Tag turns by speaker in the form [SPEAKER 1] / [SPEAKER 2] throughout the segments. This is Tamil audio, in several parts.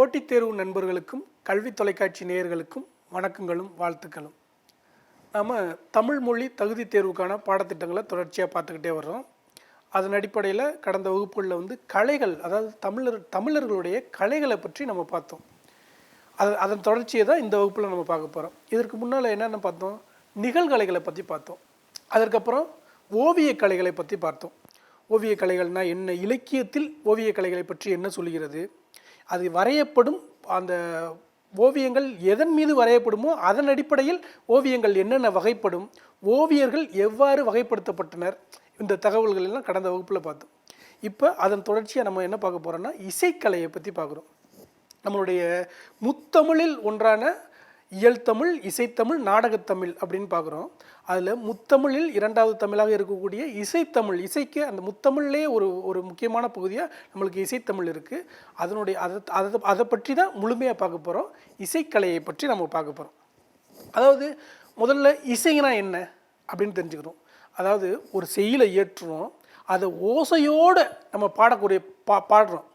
[SPEAKER 1] போட்டித் தேர்வு நண்பர்களுக்கும் கல்வி தொலைக்காட்சி நேயர்களுக்கும் வணக்கங்களும் வாழ்த்துக்களும். நாம் தமிழ் மொழி தகுதி தேர்வுக்கான பாடத்திட்டங்களை தொடர்ச்சியாக பார்த்துக்கிட்டே வர்றோம். அதன் அடிப்படையில் கடந்த வகுப்புகளில் வந்து கலைகள் அதாவது தமிழர் தமிழர்களுடைய கலைகளை பற்றி நம்ம பார்த்தோம். அது அதன் தொடர்ச்சியை தான் இந்த வகுப்பில் நம்ம பார்க்க போகிறோம் இதற்கு முன்னால் என்னென்ன பார்த்தோம்? நிகழ்கலைகளை பற்றி பார்த்தோம். அதற்கப்புறம் ஓவியக் கலைகளை பற்றி பார்த்தோம். ஓவியக் கலைகள்னால் என்ன? இலக்கியத்தில் ஓவியக் கலைகளை பற்றி என்ன சொல்கிறது? அது வரையப்படும் அந்த ஓவியங்கள் எதன் மீது வரையப்படுமோ அதன் அடிப்படையில் ஓவியங்கள் என்னென்ன வகைப்படும் ஓவியர்கள் எவ்வாறு வகைப்படுத்தப்பட்டனர் இந்த தகவல்கள் எல்லாம் கடந்த வகுப்பில் பார்த்தோம். இப்போ அதன் தொடர்ச்சியாக நம்ம என்ன பார்க்க போகிறோம்னா இசைக்கலையை பற்றி பார்க்குறோம். நம்மளுடைய முத்தமிழில் ஒன்றான இயல் தமிழ் இசைத்தமிழ் நாடகத்தமிழ் அப்படின்னு பார்க்குறோம். அதில் முத்தமிழில் இரண்டாவது தமிழாக இருக்கக்கூடிய இசைத்தமிழ் இசைக்கு அந்த முத்தமிழ்லேயே ஒரு ஒரு முக்கியமான பகுதியாக நம்மளுக்கு இசைத்தமிழ் இருக்குது அதனுடைய அதை அதை அதை பற்றி தான் முழுமையாக பார்க்க போகிறோம் இசைக்கலையை பற்றி நம்ம பார்க்க போகிறோம் அதாவது முதல்ல இசைனா என்ன அப்படின்னு தெரிஞ்சுக்கிறோம். அதாவது ஒரு செய்யலை இயற்றுறோம். அதை ஓசையோடு நம்ம பாடக்கூடிய பா பாடுறோம்.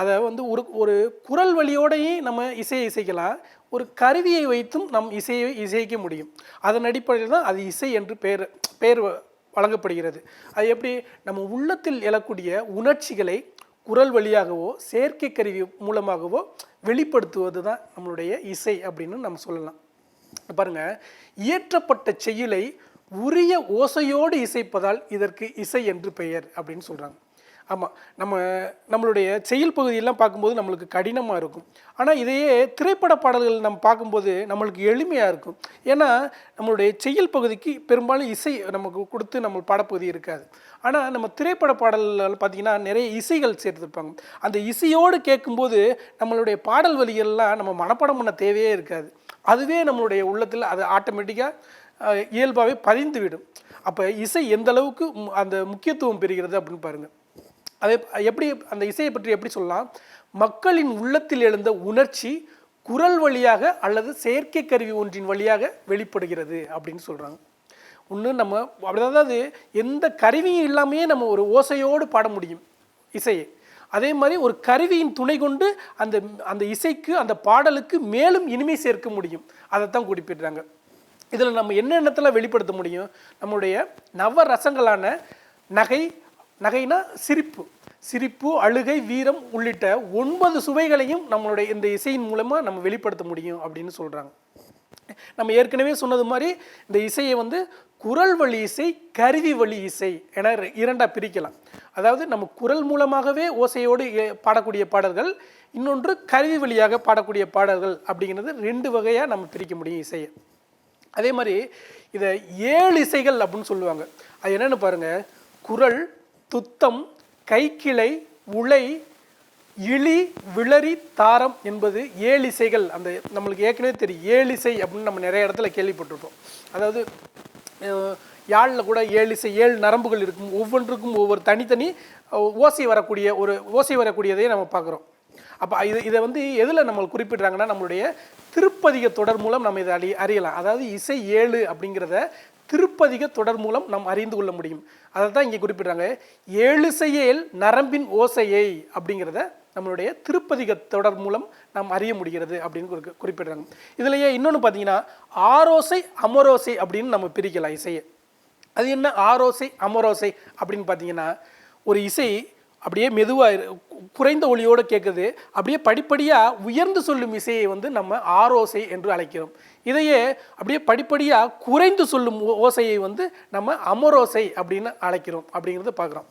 [SPEAKER 1] அதை வந்து ஒரு ஒரு குரல் வழியோடையும் நம்ம இசையை இசைக்கலாம். ஒரு கருவியை வைத்தும் நம் இசையை இசைக்க முடியும். அதன் அடிப்படையில் தான் அது இசை என்று பெயர் பெயர் வ- வழங்கப்படுகிறது. அது எப்படி? நம்ம உள்ளத்தில் எழக்கூடிய உணர்ச்சிகளை குரல் வழியாகவோ செயற்கை கருவி மூலமாகவோ வெளிப்படுத்துவது தான் நம்மளுடைய இசை அப்படின்னு நம்ம சொல்லலாம். பாருங்க இயற்றப்பட்ட செயலை உரிய ஓசையோடு இசைப்பதால் இதற்கு இசை என்று பெயர் அப்படின்னு சொல்கிறாங்க ஆமாம் நம்ம நம்மளுடைய செயல் பகுதியெல்லாம் பார்க்கும்போது நம்மளுக்கு கடினமாக இருக்கும். ஆனால் இதையே திரைப்பட பாடல்கள் நம்ம பார்க்கும்போது நம்மளுக்கு எளிமையாக இருக்கும். ஏன்னா நம்மளுடைய செயல் பகுதிக்கு பெரும்பாலும் இசை நமக்கு கொடுத்து நம்ம பாடப்பகுதி இருக்காது. ஆனால் நம்ம திரைப்பட பாடல்கள் பார்த்திங்கன்னா நிறைய இசைகள் சேர்த்துருப்பாங்க. அந்த இசையோடு கேட்கும்போது நம்மளுடைய பாடல் வழிகள்லாம் நம்ம மனப்பாடம் பண்ண தேவையே இருக்காது. அதுவே நம்மளுடைய உள்ளத்தில் அது ஆட்டோமேட்டிக்காக இயல்பாகவே பதிந்துவிடும். அப்போ இசை எந்த அளவுக்கு மு- அந்த முக்கியத்துவம் பெறுகிறது அப்படின்னு பாருங்கள் அதை எப்படி அந்த இசையை பற்றி எப்படி சொல்லலாம்? மக்களின் உள்ளத்தில் எழுந்த உணர்ச்சி குரல் வழியாக அல்லது செயற்கை கருவி ஒன்றின் வழியாக வெளிப்படுகிறது அப்படின்னு சொல்கிறாங்க ஒன்று நம்ம அப்படி அதாவது எந்த கருவியும் இல்லாமையே நம்ம ஒரு ஓசையோடு பாட முடியும் இசையை. அதே மாதிரி ஒரு கருவியின் துணை கொண்டு அந்த அந்த இசைக்கு அந்த பாடலுக்கு மேலும் இனிமை சேர்க்க முடியும். அதைத்தான் குறிப்பிடுறாங்க. இதில் நம்ம என்னென்னத்தில் வெளிப்படுத்த முடியும்? நம்முடைய நவ ரசங்களான நகை நகைனா சிரிப்பு. சிரிப்பு அழுகை வீரம் உள்ளிட்ட ஒன்பது சுவைகளையும் நம்மளுடைய இந்த இசையின் மூலமாக நம்ம வெளிப்படுத்த முடியும் அப்படின்னு சொல்கிறாங்க நம்ம ஏற்கனவே சொன்னது மாதிரி இந்த இசையை வந்து குரல் வழி இசை கருவி வழி இசை என இரண்டாக பிரிக்கலாம். அதாவது நம்ம குரல் மூலமாகவே ஓசையோடு பாடக்கூடிய பாடல்கள் இன்னொன்று கருவி வழியாக பாடக்கூடிய பாடல்கள் அப்படிங்கிறது ரெண்டு வகையாக நம்ம பிரிக்க முடியும் இசையை. அதே மாதிரி இதை ஏழு இசைகள் அப்படின்னு சொல்லுவாங்க. அது என்னென்னு பாருங்கள் குரல் துத்தம் கைக்கிளை உலை இழி விளரி தாரம் என்பது ஏழு இசைகள். அந்த நம்மளுக்கு ஏற்கனவே தெரியும். ஏழு இசை அப்படின்னு நம்ம நிறைய இடத்துல கேள்விப்பட்டிருப்போம். அதாவது யாழில் கூட ஏழு இசை ஏழு நரம்புகள் இருக்கும். ஒவ்வொன்றுக்கும் ஒவ்வொரு தனித்தனி ஓசை வரக்கூடிய ஒரு ஓசை வரக்கூடியதையே நம்ம பார்க்குறோம். அப்போ இது இதை வந்து எதில் நம்ம குறிப்பிடுறாங்கன்னா நம்மளுடைய திருப்பதிக தொடர் மூலம் நம்ம இதை அறி அறியலாம். அதாவது இசை ஏழு அப்படிங்கிறத திருப்பதிக தொடர் மூலம் நாம் அறிந்து கொள்ள முடியும். அதை தான் இங்கே குறிப்பிடுறாங்க. ஏழுசையேல் நரம்பின் ஓசையை அப்படிங்கிறத நம்மளுடைய திருப்பதிக தொடர் மூலம் நாம் அறிய முடிகிறது அப்படின்னு குறிப்பிடுறாங்க. இதுலயே இன்னொன்று பார்த்தீங்கன்னா ஆரோசை அமரோசை அப்படின்னு நம்ம பிரிக்கலாம் இசையை. அது என்ன? ஆரோசை அமரோசை அப்படின்னு பார்த்தீங்கன்னா ஒரு இசை அப்படியே மெதுவாக குறைந்த ஒளியோடு கேட்குது அப்படியே படிப்படியாக உயர்ந்து சொல்லும் இசையை வந்து நம்ம ஆரோசை என்று அழைக்கிறோம். இதையே அப்படியே படிப்படியாக குறைந்து சொல்லும் ஓ- ஓசையை வந்து நம்ம அமரோசை அப்படின்னு அழைக்கிறோம் அப்படிங்கிறத பார்க்குறோம்.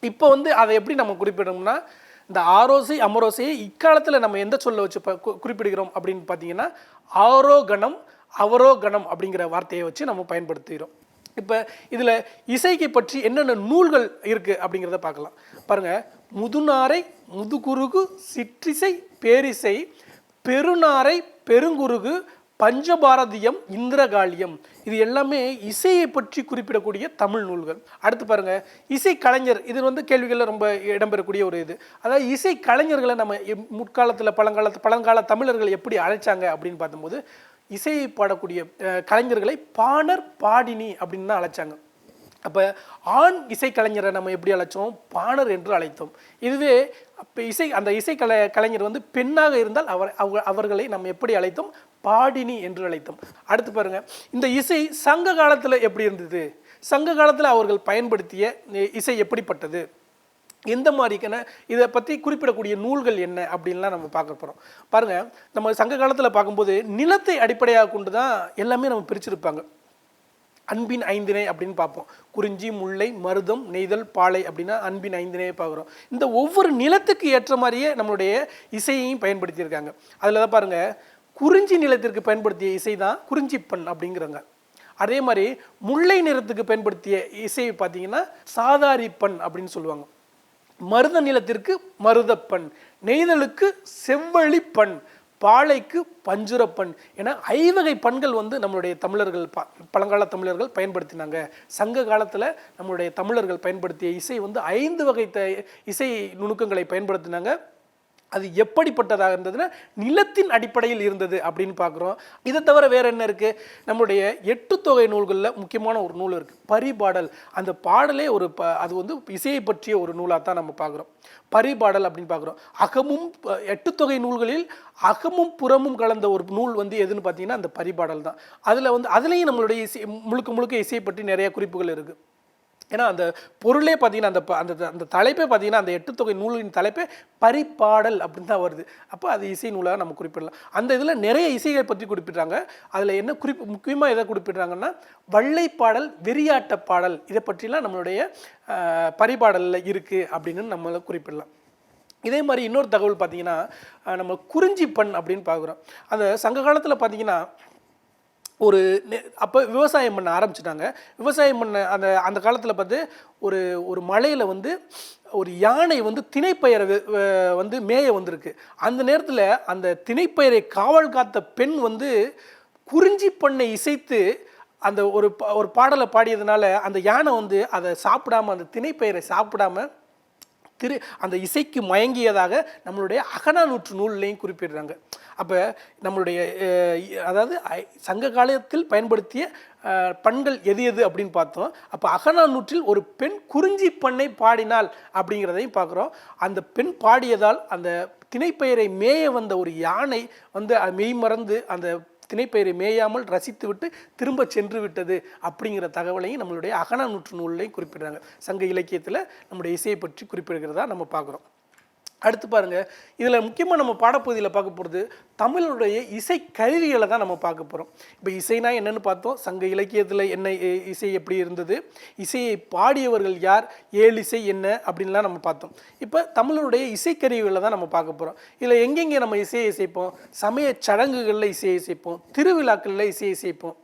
[SPEAKER 1] இப்போ வந்து அதை எப்படி நம்ம குறிப்பிடணும்னா இந்த ஆரோசை அமரோசையை இக்காலத்தில் நம்ம எந்த சொல்ல வச்சு குறிப்பிடுகிறோம் அப்படின்னு பார்த்தீங்கன்னா ஆரோகணம் அவரோகணம் அப்படிங்கிற வார்த்தையை வச்சு நம்ம பயன்படுத்துகிறோம். இப்போ இதில் இசைக்கு பற்றி என்னென்ன நூல்கள் இருக்குது அப்படிங்கிறத பார்க்கலாம். பாருங்கள் முதுநாரை முதுகுருகு சிற்றிசை பேரிசை பெருநாரை பெருங்குருகு பஞ்சபாரதியம் இந்திரகாளியம். இது எல்லாமே இசையை பற்றி குறிப்பிடக்கூடிய தமிழ் நூல்கள். அடுத்து பாருங்க. இசை கலைஞர் இது வந்து கேள்விகளில் ரொம்ப இடம்பெறக்கூடிய ஒரு இது. அதாவது இசை கலைஞர்களை நம்ம எம்- முற்காலத்துல பழங்காலத்து பழங்கால தமிழர்கள் எப்படி அழைச்சாங்க அப்படின்னு பார்த்தம்போது இசையை பாடக்கூடிய கலைஞர்களை பாணர் பாடினி அப்படின்னு தான் அழைச்சாங்க. அப்போ ஆண் இசைக்கலைஞரை நம்ம எப்படி அழைச்சோம்? பாணர் என்று அழைத்தோம். இதுவே அப்போ இசை அந்த இசை கலை கலைஞர் வந்து பெண்ணாக இருந்தால் அவர் அவங்க அவர்களை நம்ம எப்படி அழைத்தோம்? பாடினி என்று அழைத்தோம். அடுத்து பாருங்கள் இந்த இசை சங்க காலத்தில் எப்படி இருந்தது? சங்க காலத்தில் அவர்கள் பயன்படுத்திய இசை எப்படிப்பட்டது? எந்த மாதிரிக்கான இதை பற்றி குறிப்பிடக்கூடிய நூல்கள் என்ன அப்படின்லாம் நம்ம பார்க்க போகிறோம் பாருங்கள் நம்ம சங்க காலத்தில் பார்க்கும்போது நிலத்தை அடிப்படையாக கொண்டு தான் எல்லாமே நம்ம பிரிச்சிருப்பாங்க. அன்பின் ஐந்தினை அப்படின்னு பார்ப்போம். குறிஞ்சி முல்லை மருதம் நெய்தல் பாலை அப்படின்னா அன்பின் ஐந்தினையை பார்க்குறோம். இந்த ஒவ்வொரு நிலத்துக்கு ஏற்ற மாதிரியே நம்மளுடைய இசையையும் பயன்படுத்தியிருக்காங்க. அதில் தான் பாருங்கள் குறிஞ்சி நிலத்திற்கு பயன்படுத்திய இசை தான் குறிஞ்சிப்பண் அப்படிங்கிறாங்க. அதே மாதிரி முல்லை நிறத்துக்கு பயன்படுத்திய இசை பார்த்தீங்கன்னா சாதாரிப்பண் அப்படின்னு சொல்லுவாங்க. மருத நிலத்திற்கு மருதப்பண் நெய்தலுக்கு செவ்வழிப்பண் பாலைக்கு பஞ்சுரப்பண் என ஐவகை பண்கள் வந்து நம்மளுடைய தமிழர்கள் ப பழங்கால தமிழர்கள் பயன்படுத்தினாங்க. சங்க காலத்தில் நம்மளுடைய தமிழர்கள் பயன்படுத்திய இசை வந்து ஐந்து வகை த இசை நுணுக்கங்களை பயன்படுத்தினாங்க. அது எப்படிப்பட்டதாக இருந்ததுன்னா நிலத்தின் அடிப்படையில் இருந்தது அப்படின்னு பார்க்குறோம். இதை தவிர வேறு என்ன இருக்குது நம்மளுடைய எட்டு தொகை நூல்களில் முக்கியமான ஒரு நூல் இருக்குது பரிபாடல். அந்த பாடலே ஒரு ப அது வந்து இசையை பற்றிய ஒரு நூலாக தான் நம்ம பார்க்குறோம். பரிபாடல் அப்படின்னு பார்க்குறோம். அகமும் எட்டு தொகை நூல்களில் அகமும் புறமும் கலந்த ஒரு நூல் வந்து எதுன்னு பார்த்தீங்கன்னா அந்த பரிபாடல் தான். அதில் வந்து அதுலேயும் நம்மளுடைய இசை முழுக்க முழுக்க இசையை பற்றி நிறைய குறிப்புகள் இருக்குது ஏன்னா அந்த பொருளே பார்த்தீங்கன்னா அந்த ப- அந்த அந்த தலைப்பே பார்த்தீங்கன்னா அந்த எட்டு தொகை நூலின் தலைப்பே பரிபாடல் அப்படின்னு தான் வருது. அப்போ அது இசை நூலாக நம்ம குறிப்பிடலாம். அந்த இதில் நிறைய இசைகளை பற்றி குறிப்பிட்றாங்க. அதில் என்ன குறிப்பு முக்கியமாக எதை குறிப்பிட்றாங்கன்னா வள்ளைப்பாடல் வெறியாட்ட பாடல் இதை பற்றிலாம் நம்மளுடைய பரிபாடலில் இருக்குது அப்படின்னு நம்மளை குறிப்பிடலாம். இதே மாதிரி இன்னொரு தகவல் பார்த்தீங்கன்னா நம்ம நம்ம குறிஞ்சிப்பண் அப்படின்னு பார்க்குறோம். அந்த சங்க காலத்தில் பார்த்தீங்கன்னா ஒரு அப்போ விவசாயம் பண்ண ஆரம்பிச்சிட்டாங்க. விவசாயம் பண்ண அந்த அந்த காலத்தில் பார்த்து ஒரு ஒரு மலையில் வந்து ஒரு யானை வந்து திணைப்பயிரை வந்து மேய வந்திருக்கு. அந்த நேரத்தில் அந்த திணைப்பயிரை காவல் காத்த பெண் வந்து குறிஞ்சி பண்ணை இசைத்து அந்த ஒரு பா- ஒரு பாடலை பாடியதுனால அந்த யானை வந்து அதை சாப்பிடாம அந்த திணைப்பயிரை சாப்பிடாம திரு அந்த இசைக்கு மயங்கியதாக நம்மளுடைய அகநானூற்று நூல்லையும் குறிப்பிடுறாங்க. அப்போ நம்மளுடைய அதாவது சங்க காலத்தில் பயன்படுத்திய பண்கள் எது எது அப்படின்னு பார்த்தோம். அப்போ அகநானூற்றில் ஒரு பெண் குறிஞ்சி பண்ணை பாடினாள் அப்படிங்கிறதையும் பார்க்குறோம். அந்த பெண் பாடியதால் அந்த திணைப்பெயரை மேய வந்த ஒரு யானை வந்து அது மெய் மறந்து அந்த திணைப்பெயரை மேயாமல் ரசித்துவிட்டு திரும்ப சென்று விட்டது அப்படிங்கிற தகவலையும் நம்மளுடைய அகநானூற்று நூல்லையும் குறிப்பிடுறாங்க. சங்க இலக்கியத்தில் நம்முடைய இசையை பற்றி குறிப்பிடுகிறதா நம்ம பார்க்குறோம். அடுத்து பாருங்கள் இதில் முக்கியமாக நம்ம பாடப்பகுதியில் பார்க்க போகிறது தமிழுடைய இசை கருவிகளை தான் நம்ம பார்க்க போகிறோம் இப்போ இசைனா என்னன்னு பார்த்தோம் சங்க இலக்கியத்தில் என்ன இ- இசை எப்படி இருந்தது இசையை பாடியவர்கள் யார் ஏழு இசை என்ன அப்படின்லாம் நம்ம பார்த்தோம். இப்போ தமிழுடைய இசைக்கருவிகளை தான் நம்ம பார்க்க போகிறோம் இதில் எங்கெங்கே நம்ம இசையை இசைப்போம் சமய சடங்குகளில் இசையை இசைப்போம் திருவிழாக்களில் இசையை இசைப்போம்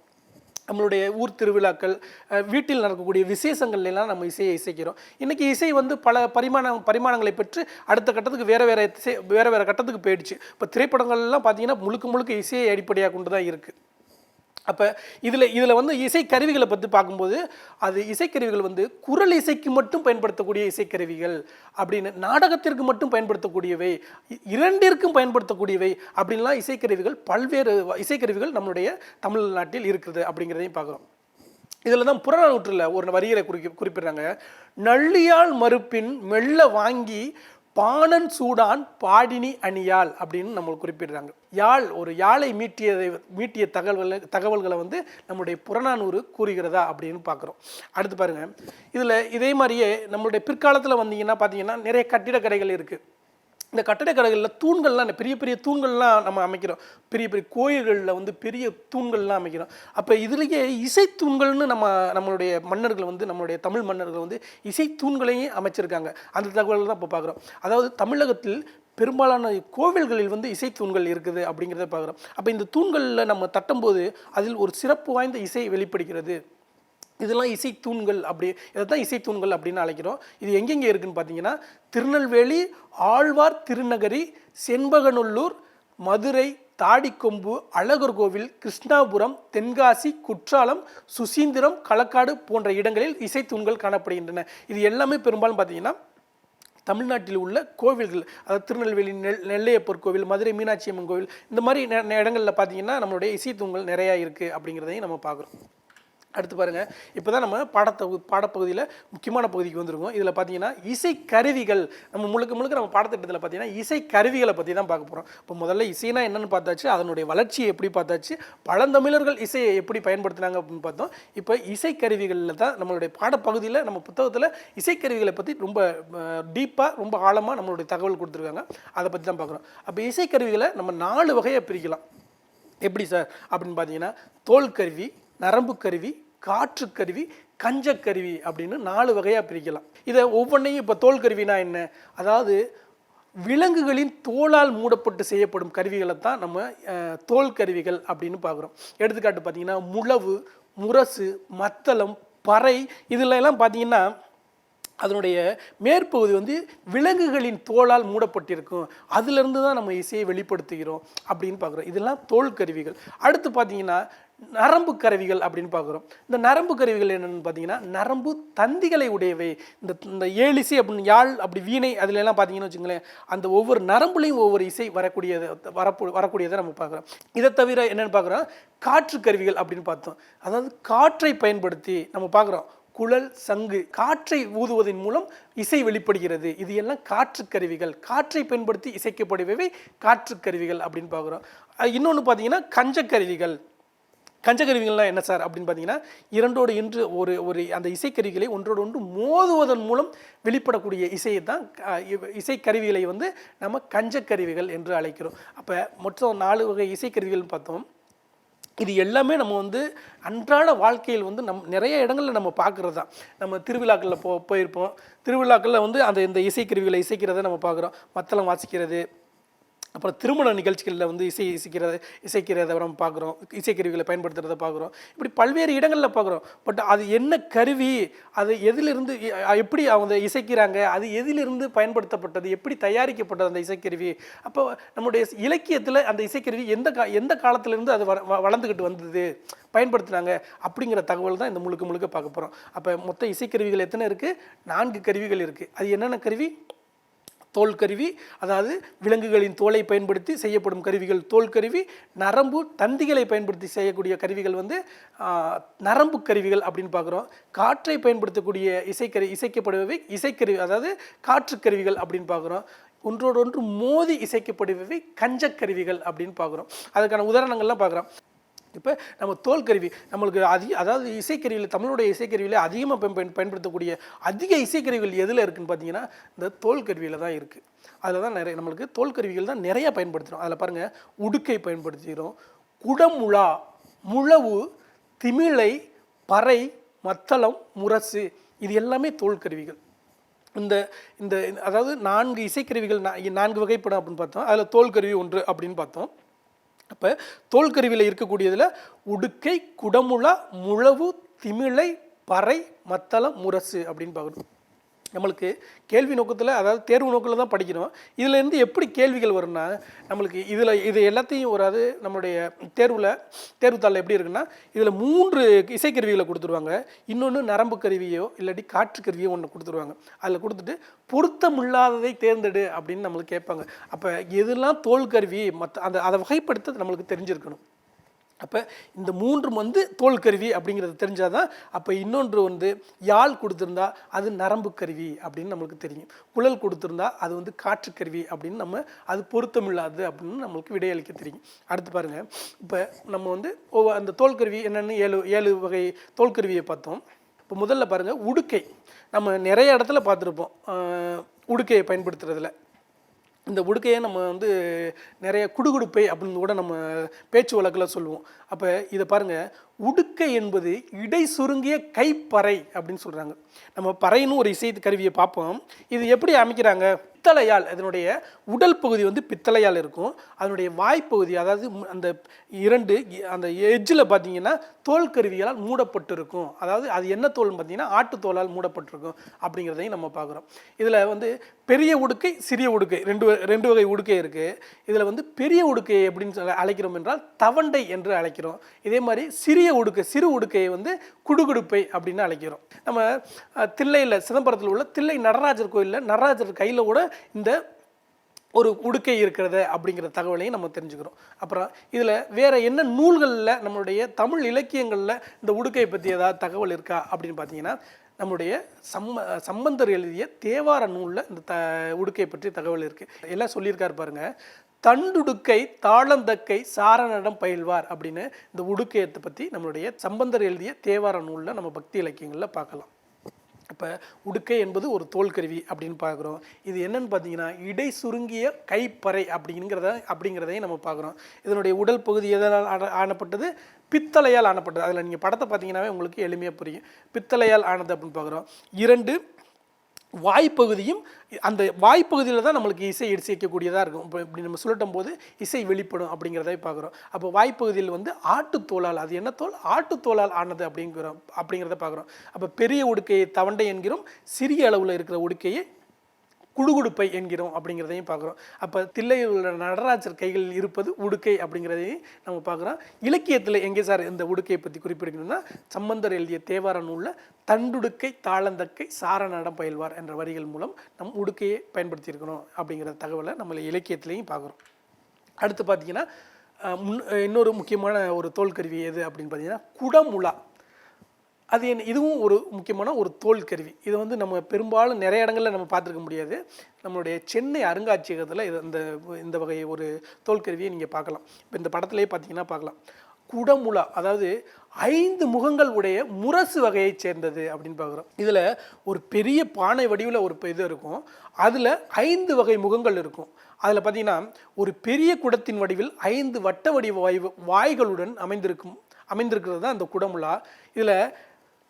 [SPEAKER 1] நம்மளுடைய ஊர் திருவிழாக்கள் வீட்டில் நடக்கக்கூடிய விசேஷங்கள்லாம் நம்ம இசையை இசைக்கிறோம். இன்றைக்கி இசை வந்து பல பரிமாண பரிமாணங்களை பெற்று அடுத்த கட்டத்துக்கு வேறு வேறு இசை வேறு வேறு கட்டத்துக்கு போயிடுச்சு. இப்போ திரைப்படங்கள்லாம் பார்த்தீங்கன்னா முழுக்க முழுக்க இசையை அடிப்படையாக கொண்டு தான் இருக்குது அப்போ இதில் இதில் வந்து இசை கருவிகளை பற்றி பார்க்கும்போது அது இசைக்கருவிகள் வந்து குரல் இசைக்கு மட்டும் பயன்படுத்தக்கூடிய இசைக்கருவிகள் அப்படின்னு நாடகத்திற்கு மட்டும் பயன்படுத்தக்கூடியவை இரண்டிற்கும் பயன்படுத்தக்கூடியவை அப்படின்லாம் இசைக்கருவிகள் பல்வேறு இசைக்கருவிகள் நம்மளுடைய தமிழ்நாட்டில் இருக்குது அப்படிங்கிறதையும் பார்க்குறோம். இதில் தான் புறநானூற்றில் ஒரு வரிகளை குறி குறிப்பிடுறாங்க. நள்ளியால் மறுப்பின் மெல்ல வாங்கி பாணன் சூடான் பாடினி அணியாள் அப்படின்னு நம்ம குறிப்பிடுறாங்க. யாழ் ஒரு யாழை மீட்டியதை மீட்டிய தகவல்களை தகவல்களை வந்து நம்முடைய புறநானூறு கூறுகிறதா அப்படின்னு பார்க்குறோம். அடுத்து பாருங்கள் இதில் இதே மாதிரியே நம்மளுடைய பிற்காலத்தில் வந்தீங்கன்னா பார்த்தீங்கன்னா நிறைய கட்டிடக்கலைகள் இருக்குது இந்த கட்டடக்கலைகளில் தூண்கள்லாம் பெரிய பெரிய தூண்கள்லாம் நம்ம அமைக்கிறோம். பெரிய பெரிய கோயில்களில் வந்து பெரிய தூண்கள்லாம் அமைக்கிறோம். அப்போ இதுலேயே இசைத்தூண்கள்னு நம்ம நம்மளுடைய மன்னர்கள் வந்து நம்மளுடைய தமிழ் மன்னர்கள் வந்து இசைத்தூண்களையும் அமைச்சிருக்காங்க. அந்த தகவல் தான் இப்போ பார்க்குறோம் அதாவது தமிழகத்தில் பெரும்பாலான கோவில்களில் வந்து இசைத்தூண்கள் இருக்குது அப்படிங்கிறத பார்க்குறோம் அப்போ இந்த தூண்களில் நம்ம தட்டும்போது அதில் ஒரு சிறப்பு வாய்ந்த இசை வெளிப்படுகிறது. இதெல்லாம் இசைத்தூண்கள் அப்படி இதை தான் இசைத்தூண்கள் அப்படின்னு அழைக்கிறோம். இது எங்கெங்கே இருக்குன்னு பார்த்தீங்கன்னா திருநெல்வேலி ஆழ்வார் திருநகரி செண்பகநல்லூர் மதுரை தாடிக்கொம்பு அழகர் கோவில் கிருஷ்ணாபுரம் தென்காசி குற்றாலம் சுசீந்திரம் களக்காடு போன்ற இடங்களில் இசைத்தூண்கள் காணப்படுகின்றன. இது எல்லாமே பெரும்பாலும் பார்த்தீங்கன்னா தமிழ்நாட்டில் உள்ள கோவில்கள் அதாவது திருநெல்வேலி நெல் நெல்லையப்பர் கோவில் மதுரை மீனாட்சி அம்மன் கோவில் இந்த மாதிரி நெ- பார்த்தீங்கன்னா நம்மளுடைய இசைத்தூண்கள் நிறையா இருக்குது அப்படிங்கிறதையும் நம்ம பார்க்குறோம். அடுத்து பாருங்க இப்போ தான் நம்ம பாடத்தை பாடப்பகுதியில் முக்கியமான பகுதிக்கு வந்திருக்கோம். இதில் பார்த்தீங்கன்னா இசை கருவிகள் நம்ம முழுக்க முழுக்க நம்ம பாடத்திட்டத்தில் பார்த்தீங்கன்னா இசை கருவிகளை பற்றி தான் பார்க்க போகிறோம் இப்போ முதல்ல இசைனா என்னென்னு பார்த்தாச்சு அதனுடைய வளர்ச்சியை எப்படி பார்த்தாச்சு பழந்தமிழர்கள் இசையை எப்படி பயன்படுத்தினாங்க அப்படின்னு பார்த்தோம். இப்போ இசை கருவிகளில் தான் நம்மளுடைய பாடப்பகுதியில் நம்ம புத்தகத்தில் இசைக்கருவிகளை பற்றி ரொம்ப டீப்பாக ரொம்ப ஆழமாக நம்மளுடைய தகவல் கொடுத்துருக்காங்க. அதை பற்றி தான் பார்க்குறோம். அப்போ இசைக்கருவிகளை நம்ம நாலு வகையை பிரிக்கலாம். எப்படி சார்? அப்படின்னு பார்த்தீங்கன்னா தோல் கருவி நரம்பு கருவி காற்றுக்கருவி கஞ்சக்கருவி அப்படின்னு நாலு வகையாக பிரிக்கலாம். இதை ஒவ்வொன்றையும் இப்போ தோல் கருவினா என்ன? அதாவது விலங்குகளின் தோலால் மூடப்பட்டு செய்யப்படும் கருவிகளை தான் நம்ம தோல் கருவிகள் அப்படின்னு பார்க்குறோம். எடுத்துக்காட்டு பார்த்தீங்கன்னா முழவு முரசு மத்தளம் பறை இதில் எல்லாம் பார்த்தீங்கன்னா அதனுடைய மேற்பகுதி வந்து விலங்குகளின் தோலால் மூடப்பட்டிருக்கும். அதிலிருந்து தான் நம்ம இசையை வெளிப்படுத்துகிறோம் அப்படின்னு பார்க்குறோம். இதெல்லாம் தோல் கருவிகள் அடுத்து பார்த்தீங்கன்னா நரம்பு கருவிகள் அப்படின்னு பார்க்குறோம். இந்த நரம்பு கருவிகள் என்னென்னு பார்த்தீங்கன்னா நரம்பு தந்திகளை உடையவை. இந்த இந்த ஏழிசை அப்படின்னு யாழ் அப்படி வீணை அதிலெல்லாம் பார்த்தீங்கன்னு வச்சுங்களேன் அந்த ஒவ்வொரு நரம்புலையும் ஒவ்வொரு இசை வரக்கூடியது வரப்பு வரக்கூடியதை நம்ம பார்க்குறோம். இதை தவிர என்னென்னு பார்க்குறோம் காற்று கருவிகள் அப்படின்னு பார்த்தோம். அதாவது காற்றை பயன்படுத்தி நம்ம பார்க்குறோம் குழல் சங்கு காற்றை ஊதுவதன் மூலம் இசை வெளிப்படுகிறது. இது எல்லாம் காற்று கருவிகள். காற்றை பயன்படுத்தி இசைக்கப்படுபவை காற்று கருவிகள் அப்படின்னு பார்க்குறோம். இன்னொன்று பார்த்தீங்கன்னா கஞ்சக்கருவிகள். கஞ்சக்கருவிகள்லாம் என்ன சார் அப்படின்னு பார்த்தீங்கன்னா இரண்டோடு இன்று ஒரு ஒரு அந்த இசைக்கருவிகளை ஒன்றோடு ஒன்று மோதுவதன் மூலம் வெளிப்படக்கூடிய இசையை தான் இவ்- இசைக்கருவிகளை வந்து நம்ம கஞ்சக்கருவிகள் என்று அழைக்கிறோம். அப்போ மொத்தம் நாலு வகை இசைக்கருவிகள்னு பார்த்தோம். இது எல்லாமே நம்ம வந்து அன்றாட வாழ்க்கையில் வந்து நம் நிறைய இடங்களில் நம்ம பார்க்குறது தான். நம்ம திருவிழாக்களில் போ போயிருப்போம். திருவிழாக்களில் வந்து அந்த இந்த இசைக்கருவிகளை இசைக்கிறத நம்ம பார்க்குறோம். மத்தளம் வாசிக்கிறது அப்புறம் திருமண நிகழ்ச்சிகளில் வந்து இசை இசைக்கிறத இசைக்கிறத நம்ம பார்க்குறோம். இசைக்கருவிகளை பயன்படுத்துகிறத பார்க்குறோம். இப்படி பல்வேறு இடங்களில் பார்க்குறோம். பட் அது என்ன கருவி? அது எதிலிருந்து எப்படி அவங்க இசைக்கிறாங்க? அது எதிலிருந்து பயன்படுத்தப்பட்டது? எப்படி தயாரிக்கப்பட்டது அந்த இசைக்கருவி? அப்போ நம்முடைய இலக்கியத்தில் அந்த இசைக்கருவி எந்த கா எந்த காலத்திலிருந்து அது வ- வளர்ந்துக்கிட்டு வந்தது? பயன்படுத்துனாங்க அப்படிங்கிற தகவல் தான் இந்த முழுக்க முழுக்க பார்க்க போகிறோம் அப்போ மொத்த இசைக்கருவிகள் எத்தனை இருக்குது நான்கு கருவிகள் இருக்குது அது என்னென்ன கருவி? தோல் கருவி அதாவது விலங்குகளின் தோலை பயன்படுத்தி செய்யப்படும் கருவிகள் தோல் கருவி நரம்பு தந்திகளை பயன்படுத்தி செய்யக்கூடிய கருவிகள் வந்து நரம்பு கருவிகள் அப்படின்னு பார்க்குறோம். காற்றை பயன்படுத்தக்கூடிய இசைக்கரு இசைக்கப்படுபவை இசைக்கருவி அதாவது காற்று கருவிகள் அப்படின்னு பார்க்குறோம். ஒன்றோடொன்று மோதி இசைக்கப்படுபவை கஞ்சக்கருவிகள் அப்படின்னு பார்க்குறோம். அதுக்கான உதாரணங்கள்லாம் பார்க்குறோம். இப்போ நம்ம தோல் கருவி நம்மளுக்கு அதிக அதாவது இசைக்கருவியில் தமிழோட இசைக்கருவியில் அதிகமாக பயன் பயன் பயன்படுத்தக்கூடிய அதிக இசைக்கருவிகள் எதில் இருக்குன்னு பார்த்தீங்கன்னா இந்த தோல் கருவியில் தான் இருக்குது அதில் தான் நிறைய நம்மளுக்கு தோல் கருவிகள் தான் நிறைய பயன்படுத்துகிறோம் அதில் பாருங்கள் உடுக்கை பயன்படுத்துகிறோம் குடமுழா முழவு திமிழை பறை மத்தளம் முரசு இது எல்லாமே தோல் கருவிகள் இந்த இந்த அதாவது நான்கு இசைக்கருவிகள் நான்கு வகைப்படும் அப்படின்னு பார்த்தோம். அதில் தோல் கருவி ஒன்று அப்படின்னு பார்த்தோம். அப்போ தோல்கருவியில் இருக்கக்கூடியதில் உடுக்கை குடமுழா முழவு திமிழை பறை மத்தளம் முரசு அப்படின்னு பார்க்கணும். நம்மளுக்கு கேள்வி நோக்கத்தில் அதாவது தேர்வு நோக்கில் தான் படிக்கணும். இதுலேருந்து எப்படி கேள்விகள் வரும்னா நம்மளுக்கு இதில் இது எல்லாத்தையும் ஒரு அது நம்மளுடைய தேர்வில் தேர்வுத்தாளில் எப்படி இருக்குன்னா இதில் மூன்று இசைக்கருவிகளை கொடுத்துருவாங்க. இன்னொன்று நரம்பு கருவியோ இல்லாட்டி காற்று கருவியோ ஒன்று கொடுத்துருவாங்க. அதில் கொடுத்துட்டு பொருத்தமில்லாததை தேர்ந்தெடு அப்படின்னு நம்மளுக்கு கேட்பாங்க. அப்போ எதெல்லாம் தோல் கருவி மற்ற அந்த அதை வகைப்படுத்த நம்மளுக்கு தெரிஞ்சிருக்கணும். அப்போ இந்த மூன்றும் வந்து தோல் கருவி அப்படிங்கிறது தெரிஞ்சாதான் அப்போ இன்னொன்று வந்து யாழ் கொடுத்துருந்தா அது நரம்பு கருவி அப்படின்னு நம்மளுக்கு தெரியும். குழல் கொடுத்துருந்தா அது வந்து காற்று கருவி அப்படின்னு நம்ம அது பொருத்தமில்லாது அப்படின்னு நம்மளுக்கு விடையளிக்க தெரியும். அடுத்து பாருங்கள் இப்போ நம்ம வந்து ஒவ்வொரு அந்த தோல் கருவி என்னென்னு ஏழு ஏழு வகை தோல் கருவியை பார்த்தோம். இப்போ முதல்ல பாருங்கள் உடுக்கை. நம்ம நிறைய இடத்துல பார்த்துருப்போம். உடுக்கையை பயன்படுத்துறதுல. இந்த உடுக்கையை நம்ம வந்து நிறைய குடுகுடுப்பை அப்படின்னு கூட நம்ம பேச்சு வழக்கில் சொல்லுவோம். அப்போ இதை பாருங்கள் உடுக்கை என்பது இடை சுருங்கிய கைப்பறை அப்படின்னு சொல்கிறாங்க நம்ம பறைன்னு ஒரு இசை கருவியை பார்ப்போம். இது எப்படி அமைக்கிறாங்க? பித்தளையால் அதனுடைய உடல் பகுதி வந்து பித்தளையால் இருக்கும். அதனுடைய வாய்ப்பகுதி அதாவது அந்த இரண்டு அந்த எஜ்ஜில் பார்த்தீங்கன்னா தோல் கருவிகளால் மூடப்பட்டிருக்கும். அதாவது அது என்ன தோல்னு பார்த்தீங்கன்னா ஆட்டு தோலால் மூடப்பட்டிருக்கும் அப்படிங்கிறதையும் நம்ம பார்க்குறோம். இதில் வந்து பெரிய உடுக்கை சிறிய உடுக்கை ரெண்டு ரெண்டு வகை உடுக்கை இருக்குது இதில் வந்து பெரிய உடுக்கை எப்படின்னு சொல்ல அழைக்கிறோம் என்றால் தவண்டை என்று அழைக்கிறோம். இதே மாதிரி சிறிய உடுக்கை சிறு உடுக்கையை வந்து குடுகுடுப்பை அப்படின்னு அழைக்கிறோம். நம்ம தில்லையில் சிதம்பரத்தில் உள்ள தில்லை நடராஜர் கோயிலில் நடராஜர் கையில் கூட இந்த ஒரு உடுக்கை இருக்கிறது அப்படிங்கிற தகவலையும் நம்ம தெரிஞ்சுக்கிறோம். அப்புறம் இதில் வேற என்ன நூல்களில் நம்மளுடைய தமிழ் இலக்கியங்களில் இந்த உடுக்கை பற்றி ஏதாவது தகவல் இருக்கா அப்படின்னு பார்த்தீங்கன்னா நம்முடைய சம்ம சம்பந்தர் எழுதிய தேவார நூலில் இந்த த உடுக்கை பற்றி தகவல் இருக்குது எல்லாம் சொல்லியிருக்காரு பாருங்க. தண்டுடுக்கை தாளந்தக்கை சாரணடம் பயில்வார் அப்படின்னு இந்த உடுக்கையத்தை பற்றி நம்மளுடைய சம்பந்தர் எழுதிய தேவார நூலில் நம்ம பக்தி இலக்கியங்களில் பார்க்கலாம். இப்போ உடுக்கை என்பது ஒரு தோல் கருவி அப்படின்னு பார்க்குறோம். இது என்னன்னு பார்த்தீங்கன்னா இடை சுருங்கிய கைப்பறை அப்படிங்கிறத அப்படிங்கிறதையும் நம்ம பார்க்குறோம். இதனுடைய உடல் பகுதி எதனால் ஆன- ஆனப்பட்டது? பித்தளையால் ஆனப்பட்டது. அதில் நீங்கள் படத்தை பார்த்தீங்கன்னாவே உங்களுக்கு எளிமையாக புரியும். பித்தளையால் ஆனது அப்படின்னு பார்க்குறோம். இரண்டு வாய்ப்பகுதியும் அந்த வாய்ப்பகுதியில் தான் நம்மளுக்கு இசை இசைக்கக்கூடியதாக இருக்கும். இப்போ இப்படி நம்ம சுழட்டும் போது இசை வெளிப்படும் அப்படிங்கிறதே பார்க்குறோம். அப்போ வாய்ப்பகுதியில் வந்து ஆட்டுத்தோலால் அது என்ன தோல்? ஆட்டுத்தோலால் ஆனது அப்படிங்கிறோம் அப்படிங்கிறத பார்க்குறோம். அப்போ பெரிய உடுக்கையை தவண்டை என்கிறோம். சிறிய அளவில் இருக்கிற உடுக்கையை குடுகுடுப்பை என்கிறோம் அப்படிங்கிறதையும் பார்க்குறோம். அப்போ தில்லையில் உள்ள நடராஜர் கைகளில் இருப்பது உடுக்கை அப்படிங்கிறதையும் நம்ம பார்க்குறோம். இலக்கியத்தில் எங்கே சார் இந்த உடுக்கையை பற்றி குறிப்பிடணும்னா சம்பந்தர் எழுதிய தேவார நூலில் தண்டுடுக்கை தாளந்தக்கை சாரணடம் பயில்வார் என்ற வரிகள் மூலம் நம் உடுக்கையை பயன்படுத்தியிருக்கணும் அப்படிங்கிற தகவலை நம்ம இலக்கியத்திலையும் பார்க்குறோம். அடுத்து பார்த்தீங்கன்னா முன் இன்னொரு முக்கியமான ஒரு தோல் கருவி எது அப்படின்னு பார்த்தீங்கன்னா குடமுலா அது என் இதுவும் ஒரு முக்கியமான ஒரு தோல் கருவி. இதை வந்து நம்ம பெரும்பாலும் நிறைய இடங்களில் நம்ம பார்த்துருக்க முடியாது. நம்மளுடைய சென்னை அருங்காட்சியகத்தில் இது இந்த இந்த வகை ஒரு தோல் கருவியை நீங்கள் பார்க்கலாம். இப்போ இந்த படத்துலேயே பார்த்தீங்கன்னா பார்க்கலாம். குடமுலா அதாவது ஐந்து முகங்கள் உடைய முரசு வகையைச் சேர்ந்தது அப்படின்னு பார்க்குறோம். இதில் ஒரு பெரிய பானை வடிவில் ஒரு இது இருக்கும். அதில் ஐந்து வகை முகங்கள் இருக்கும். அதில் பார்த்தீங்கன்னா ஒரு பெரிய குடத்தின் வடிவில் ஐந்து வட்ட வடிவ வாய் வாய்களுடன் அமைந்திருக்கும் அமைந்திருக்கிறது தான் அந்த குடமுலா இதில்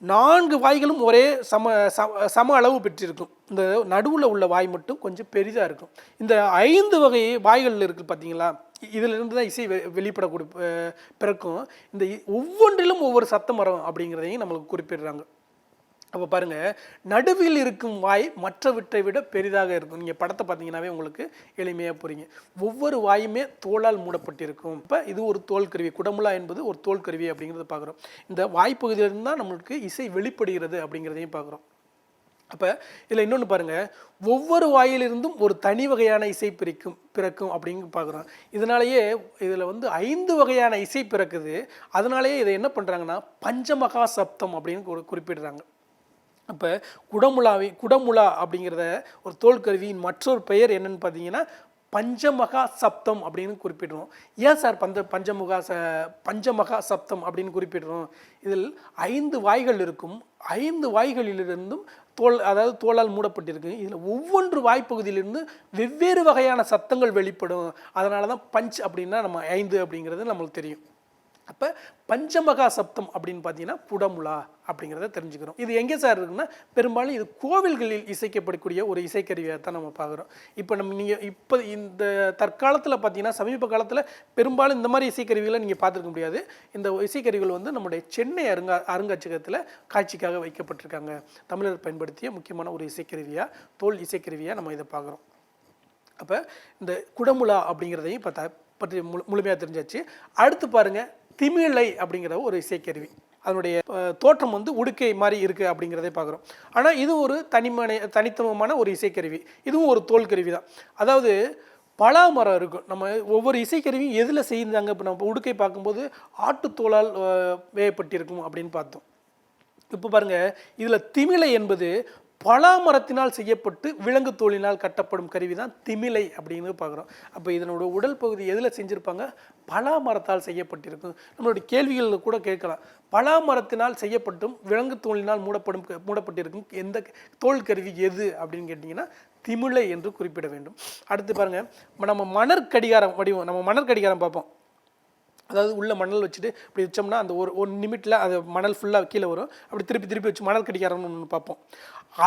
[SPEAKER 1] நான்கு வாய்களும் ஒரே சம சம சம அளவு பெற்றிருக்கும். இந்த நடுவில் உள்ள வாய் மட்டும் கொஞ்சம் பெரிதாக இருக்கும். இந்த ஐந்து வகை வாய்கள் இருக்குது பார்த்தீங்களா இதிலிருந்து தான் இசை வெ- வெளிப்படக்கூடிய பிறக்கும். இந்த இ- ஒவ்வொன்றிலும் ஒவ்வொரு சத்தம் வரும் அப்படிங்கிறதையும் நம்மளுக்கு குறிப்பிடுறாங்க. அப்போ பாருங்க நடுவில் இருக்கும் வாய் மற்றவற்றை விட பெரிதாக இருக்கும். நீங்கள் படத்தை பார்த்தீங்கன்னாவே உங்களுக்கு எளிமையாக புரியுங்க ஒவ்வொரு வாயுமே தோலால் மூடப்பட்டிருக்கும். இப்போ இது ஒரு தோல் கருவி. குடமுலா என்பது ஒரு தோல் கருவி அப்படிங்கிறத பார்க்குறோம். இந்த வாய்ப்பகுதியிலிருந்து தான் நம்மளுக்கு இசை வெளிப்படுகிறது அப்படிங்கிறதையும் பார்க்குறோம். அப்போ இதில் இன்னொன்று பாருங்கள் ஒவ்வொரு வாயிலிருந்தும் ஒரு தனி வகையான இசை பிரிக்கும் பிறக்கும் அப்படின்னு பார்க்குறோம். இதனாலேயே இதில் வந்து ஐந்து வகையான இசை பிறக்குது. அதனாலேயே இதை என்ன பண்ணுறாங்கன்னா பஞ்சமகா சப்தம் அப்படின்னு குறிப்பிடுறாங்க. அப்போ குடமுலாவை குடமுலா அப்படிங்கிறத ஒரு தோல் கருவியின் மற்றொரு பெயர் என்னன்னு பார்த்தீங்கன்னா பஞ்சமகா சப்தம் அப்படின்னு குறிப்பிடுறோம். ஏன் சார் பஞ்ச பஞ்சமுகா ச பஞ்சமகா சப்தம் அப்படின்னு குறிப்பிடுறோம்? இதில் ஐந்து வாய்கள் இருக்கும். ஐந்து வாய்களிலிருந்தும் தோல் அதாவது தோலால் மூடப்பட்டிருக்கு. இதில் ஒவ்வொன்று வாய்ப்பகுதியிலிருந்து வெவ்வேறு வகையான சத்தங்கள் வெளிப்படும். அதனால தான் பஞ்ச் அப்படின்னா நம்ம ஐந்து அப்படிங்கிறது நம்மளுக்கு தெரியும். அப்போ பஞ்சமகா சப்தம் அப்படின்னு பார்த்தீங்கன்னா குடமுலா அப்படிங்கிறத தெரிஞ்சுக்கிறோம் இது எங்கே சார் இருக்குன்னா பெரும்பாலும் இது கோவில்களில் இசைக்கப்படக்கூடிய ஒரு இசைக்கருவியாக தான் நம்ம பார்க்குறோம். இப்போ நம்ம நீங்கள் இப்போ இந்த தற்காலத்தில் பார்த்தீங்கன்னா சமீப காலத்தில் பெரும்பாலும் இந்த மாதிரி இசைக்கருவிகளை நீங்கள் பார்த்துருக்க முடியாது. இந்த இசைக்கருவிகள் வந்து நம்முடைய சென்னை அருங்கா அருங்காட்சியகத்தில் காட்சிக்காக வைக்கப்பட்டிருக்காங்க. தமிழர் பயன்படுத்திய முக்கியமான ஒரு இசைக்கருவியாக தோல் இசைக்கருவியாக நம்ம இதை பார்க்குறோம். அப்போ இந்த குடமுலா அப்படிங்கிறதையும் இப்போ த பற்றி முழு முழுமையாக தெரிஞ்சாச்சு. அடுத்து பாருங்கள் திமிழை அப்படிங்கிற ஒரு இசைக்கருவி அதனுடைய தோற்றம் வந்து உடுக்கை மாதிரி இருக்குது அப்படிங்கிறதை பார்க்குறோம். ஆனால் இது ஒரு தனிமனை தனித்துவமான ஒரு இசைக்கருவி இதுவும் ஒரு தோல் கருவி தான். அதாவது பலாமரம் இருக்கும். நம்ம ஒவ்வொரு இசைக்கருவியும் எதில் செய்தாங்க? இப்போ நம்ம உடுக்கை பார்க்கும்போது ஆட்டுத்தோளால் வேயப்பட்டிருக்கும் அப்படின்னு பார்த்தோம். இப்போ பாருங்க இதில் திமிழை என்பது பலாமரத்தினால் செய்யப்பட்டு விலங்கு தோலினால் கட்டப்படும் கருவி தான் திமிலை அப்படின்னு பார்க்குறோம். அப்போ இதனோட உடல் பகுதி எதில் செஞ்சுருப்பாங்க? பலாமரத்தால் செய்யப்பட்டிருக்கும். நம்மளுடைய கேள்விகளில் கூட கேட்கலாம். பலாமரத்தினால் செய்யப்பட்டும் விலங்கு தோலினால் மூடப்படும் மூடப்பட்டிருக்கும் எந்த தோல் கருவி எது அப்படின்னு கேட்டிங்கன்னா திமிலை என்று குறிப்பிட வேண்டும். அடுத்து பாருங்கள் நம்ம மணற்கடிகாரம் வடிவம் நம்ம மணற்கடிகாரம் பார்ப்போம். அதாவது உள்ள மணல் வச்சுட்டு இப்படி வச்சோம்னா அந்த ஒரு ஒரு நிமிட்டில் அது மணல் ஃபுல்லாக கீழே வரும். அப்படி திருப்பி திருப்பி வச்சு மணல் கடிகாரம்னு ஒன்று பார்ப்போம்.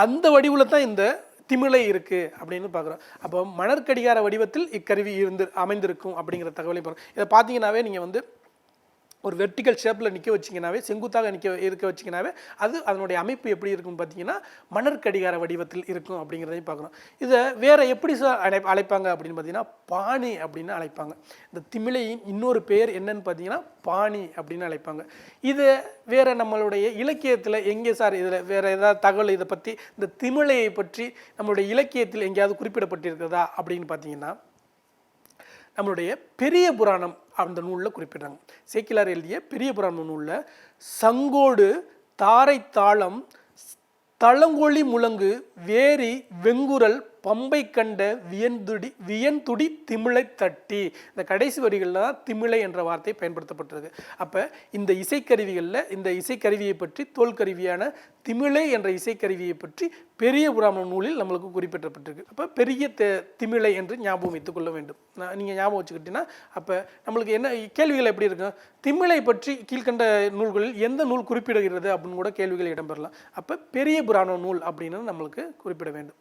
[SPEAKER 1] அந்த வடிவில் தான் இந்த திமிலை இருக்குது அப்படின்னு பார்க்குறோம். அப்போ மணற்கடிகார வடிவத்தில் இக்கருவி இருந்து அமைந்திருக்கும் அப்படிங்கிற தகவலை பார்க்குறோம். இதை பார்த்தீங்கன்னாவே நீங்கள் வந்து ஒரு வெர்டிக்கல் ஷேப்பில் நிற்க வச்சிங்கனாவே செங்குத்தாக நிற்க இருக்க வச்சிங்கனாவே அது அதனுடைய அமைப்பு எப்படி இருக்கும்னு பார்த்தீங்கன்னா மணற்கடிகார வடிவத்தில் இருக்கும் அப்படிங்கிறதையும் பார்க்குறோம் இதை வேறு எப்படி சார் அழை அழைப்பாங்க அப்படின்னு பார்த்தீங்கன்னா பாணி அப்படின்னு அழைப்பாங்க. இந்த திமிலையின் இன்னொரு பேர் என்னன்னு பார்த்தீங்கன்னா பாணி அப்படின்னு அழைப்பாங்க. இது வேறு நம்மளுடைய இலக்கியத்தில் எங்கே சார் இதில் வேறு ஏதாவது தகவல் இதை பற்றி இந்த திமிலையை பற்றி நம்மளுடைய இலக்கியத்தில் எங்கேயாவது குறிப்பிடப்பட்டிருக்கிறதா அப்படின்னு பார்த்தீங்கன்னா நம்மளுடைய பெரிய புராணம் அந்த நூலில் குறிப்பிடுறாங்க. சேக்கிலார் எழுதிய பெரிய புராணம் நூலில் சங்கோடு தாரை தாளம் தளங்கொழி முழங்கு வேரி வெங்குரல் பம்பை கண்ட வியந்துடி வியன்துடி திமிழை தட்டி. இந்த கடைசி வரிகளில் தான் திமிழை என்ற வார்த்தை பயன்படுத்தப்பட்டிருக்கு. அப்போ இந்த இசைக்கருவிகளில் இந்த இசைக்கருவியை பற்றி தோல் கருவியான திமிழை என்ற இசைக்கருவியை பற்றி பெரிய புராண நூலில் நம்மளுக்கு குறிப்பிட்டப்பட்டிருக்கு அப்போ பெரிய த திமிழை என்று ஞாபகம் வைத்துக்கொள்ள வேண்டும். நீங்கள் ஞாபகம் வச்சுக்கிட்டீங்கன்னா அப்போ நம்மளுக்கு என்ன கேள்விகள் எப்படி இருக்கும்? திமிழை பற்றி கீழ்கண்ட நூல்களில் எந்த நூல் குறிப்பிடுகிறது அப்படின்னு கூட கேள்விகள் இடம்பெறலாம். அப்போ பெரிய புராண நூல் அப்படின்னு நம்மளுக்கு குறிப்பிட வேண்டும்.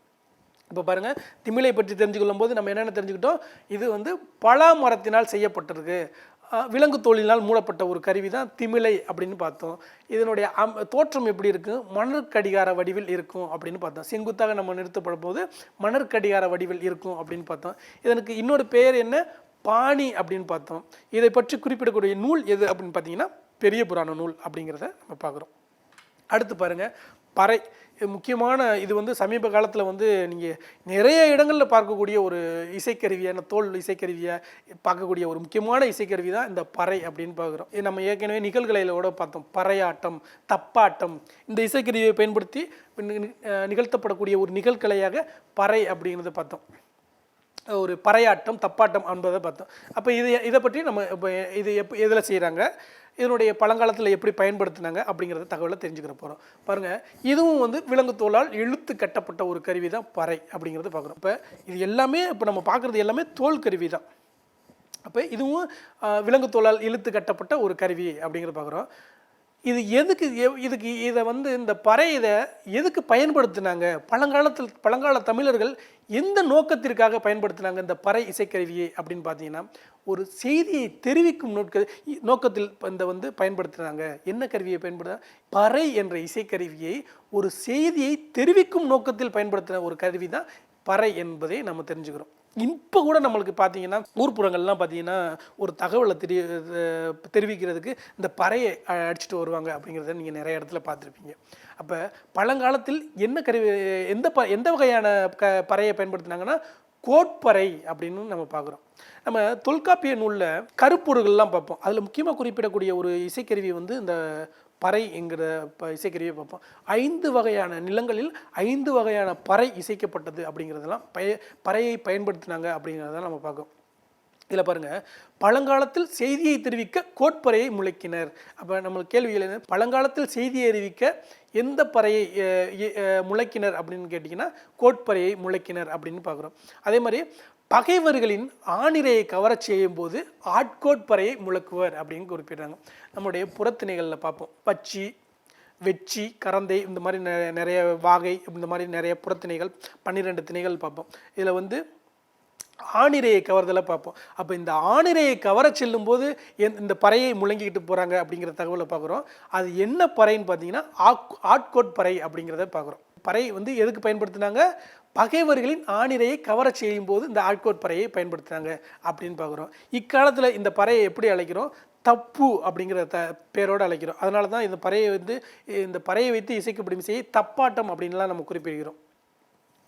[SPEAKER 1] இப்போ பாருங்கள் திமிலை பற்றி தெரிஞ்சுக்கொள்ளும் போது நம்ம என்னென்ன தெரிஞ்சுக்கிட்டோம்? இது வந்து பலா மரத்தினால் செய்யப்பட்டிருக்கு விலங்கு தோலினால் மூடப்பட்ட ஒரு கருவி தான் திமிலை அப்படின்னு பார்த்தோம். இதனுடைய அம் தோற்றம் எப்படி இருக்கும் மணற்கடிகார வடிவில் இருக்கும் அப்படின்னு பார்த்தோம். செங்குத்தாக நம்ம நிறுத்தப்படும் போது மணற்கடிகார வடிவில் இருக்கும் அப்படின்னு பார்த்தோம். இதனுக்கு இன்னொரு பெயர் என்ன? பாணி அப்படின்னு பார்த்தோம். இதை பற்றி குறிப்பிடக்கூடிய நூல் எது அப்படின்னு பார்த்தீங்கன்னா பெரிய புராண நூல் அப்படிங்கிறத நம்ம பார்க்குறோம். அடுத்து பாருங்க பறை முக்கியமான இது வந்து சமீப காலத்தில் வந்து நீங்கள் நிறைய இடங்களில் பார்க்கக்கூடிய ஒரு இசைக்கருவியான தோல் இசைக்கருவியை பார்க்கக்கூடிய ஒரு முக்கியமான இசைக்கருவி தான் இந்த பறை அப்படின்னு பார்க்குறோம். இது நம்ம ஏற்கனவே நிகழ்கலையில் கூட பார்த்தோம். பறையாட்டம் தப்பாட்டம் இந்த இசைக்கருவியை பயன்படுத்தி நிகழ்த்தப்படக்கூடிய ஒரு நிகழ்கலையாக பறை அப்படிங்கிறத பார்த்தோம். ஒரு பறையாட்டம் தப்பாட்டம் என்பதை பார்த்தோம். அப்போ இது இதை பற்றி நம்ம இப்போ இது எப் எதில் செய்கிறாங்க இதனுடைய பழங்காலத்தில் எப்படி பயன்படுத்தினாங்க அப்படிங்கிறத தகவலை தெரிஞ்சுக்கிற போகிறோம் பாருங்கள் இதுவும் வந்து விலங்கு தோலால் இழுத்து கட்டப்பட்ட ஒரு கருவி தான் பறை அப்படிங்கிறத பார்க்குறோம் இப்போ இது எல்லாமே இப்போ நம்ம பார்க்குறது எல்லாமே தோல் கருவி தான் அப்போ இதுவும் விலங்கு தோலால் இழுத்து கட்டப்பட்ட ஒரு கருவி அப்படிங்கிறத பார்க்குறோம் இது எதுக்கு இதுக்கு இதை வந்து இந்த பறை இதை எதுக்கு பயன்படுத்தினாங்க? பழங்காலத்தில் பழங்கால தமிழர்கள் எந்த நோக்கத்திற்காக பயன்படுத்தினாங்க இந்த பறை இசைக்கருவியை அப்படின்னு பார்த்தீங்கன்னா ஒரு செய்தியை தெரிவிக்கும் நோக்க நோக்கத்தில் இந்த வந்து பயன்படுத்தினாங்க. என்ன கருவியை பயன்படுத்த பறை என்ற இசைக்கருவியை ஒரு செய்தியை தெரிவிக்கும் நோக்கத்தில் பயன்படுத்தின ஒரு கருவி தான் பறை என்பதை நம்ம தெரிஞ்சுக்கிறோம். இப்போ கூட நம்மளுக்கு பார்த்தீங்கன்னா ஊர்ப்புறங்கள்லாம் பார்த்தீங்கன்னா ஒரு தகவலை தெரிய தெரிவிக்கிறதுக்கு இந்த பறையை அடிச்சுட்டு வருவாங்க அப்படிங்கிறத நீங்கள் நிறைய இடத்துல பார்த்துருப்பீங்க. அப்போ பழங்காலத்தில் என்ன கருவி எந்த ப எந்த வகையான க பறையை பயன்படுத்தினாங்கன்னா கோட்பறை அப்படின்னு நம்ம பார்க்குறோம். நம்ம தொல்காப்பிய நூலில் கருப்பொருள்கள்லாம் பார்ப்போம். அதில் முக்கியமாக குறிப்பிடக்கூடிய ஒரு இசைக்கருவி வந்து இந்த பறை என்கிற ப இசைக்கருவியை பார்ப்போம். ஐந்து வகையான நிலங்களில் ஐந்து வகையான பறை இசைக்கப்பட்டது அப்படிங்கிறதெல்லாம் பய பறையை பயன்படுத்தினாங்க அப்படிங்கிறதெல்லாம் நம்ம பார்க்கோம் இதில் பாருங்கள் பழங்காலத்தில் செய்தியை தெரிவிக்க கோட்பறையை முளைக்கினர். அப்போ நம்மளுக்கு கேள்விகள் என்ன? பழங்காலத்தில் செய்தியை அறிவிக்க எந்த பறையை முளைக்கினர் முழக்கினர் அப்படின்னு கேட்டிங்கன்னா கோட்பறையை முழக்கினர் அப்படின்னு பார்க்குறோம். அதே மாதிரி பகைவர்களின் ஆணிரையை கவரச் செய்யும் போது ஆட்கோட்பறையை முழக்குவர் அப்படின்னு குறிப்பிடுறாங்க. நம்முடைய புறத்திணைகளில் பார்ப்போம். பச்சி வெச்சி கரந்தை இந்த மாதிரி நிறைய வாகை இந்த மாதிரி நிறைய புறத்திணைகள் பன்னிரெண்டு திணைகள் பார்ப்போம். இதில் வந்து ஆணிரையை கவர்தலை பார்ப்போம். அப்போ இந்த ஆணிரையை கவர செல்லும்போது எந்த- இந்த பறையை முழங்கிக்கிட்டு போகிறாங்க அப்படிங்கிற தகவலை பார்க்குறோம். அது என்ன பறைன்னு பார்த்தீங்கன்னா ஆக் ஆட்கோட் பறை அப்படிங்கிறத பார்க்குறோம். பறை வந்து எதுக்கு பயன்படுத்தினாங்க? பகைவர்களின் ஆணிரையை கவர செய்யும் போது இந்த ஆட்கோட் பறையை பயன்படுத்துகிறாங்க அப்படின்னு பார்க்குறோம். இக்காலத்தில் இந்த பறையை எப்படி அழைக்கிறோம்? தப்பு அப்படிங்கிற த பேரோடு அழைக்கிறோம். அதனால தான் இந்த பறையை வந்து இந்த பறையை வைத்து இசைக்கப்படும் இசையை தப்பாட்டம் அப்படின்லாம் நம்ம குறிப்பிடுகிறோம்.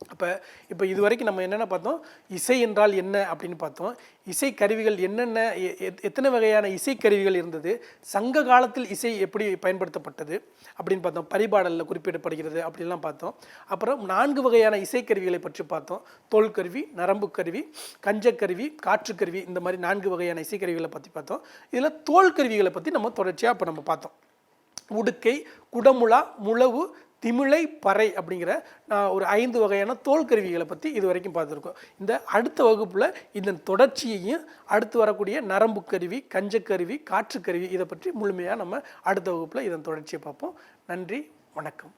[SPEAKER 1] அப்போ இப்போ இது வரைக்கும் நம்ம என்னென்ன பார்த்தோம்? இசை என்றால் என்ன அப்படின்னு பார்த்தோம். இசை கருவிகள் என்னென்ன எ- எத்- எத்தனை வகையான இசை கருவிகள் இருந்தது? சங்க காலத்தில் இசை எப்படி பயன்படுத்தப்பட்டது? அப்படின்னு பார்த்தோம். பரிபாடலில் குறிப்பிடப்படுகிறது அப்படிலாம் பார்த்தோம். அப்புறம் நான்கு வகையான இசைக்கருவிகளை பற்றி பார்த்தோம். தோல் கருவி நரம்பு கருவி கஞ்சக்கருவி காற்றுக்கருவி இந்த மாதிரி நான்கு வகையான இசைக்கருவிகளை பற்றி பார்த்தோம். இதில் தோல் கருவிகளை பற்றி நம்ம தொடர்ச்சியாக இப்போ நம்ம பார்த்தோம். உடுக்கை குடமுழா முழவு திமிழை பறை அப்படிங்கிற நான் ஒரு ஐந்து வகையான தோல் கருவிகளை பற்றி இது வரைக்கும் பார்த்துருக்கோம். இந்த அடுத்த வகுப்பில் இதன் தொடர்ச்சியையும் அடுத்து வரக்கூடிய நரம்பு கருவி கஞ்சக்கருவி காற்றுக்கருவி இதை பற்றி முழுமையாக நம்ம அடுத்த வகுப்பில் இதன் தொடர்ச்சியை பார்ப்போம். நன்றி வணக்கம்.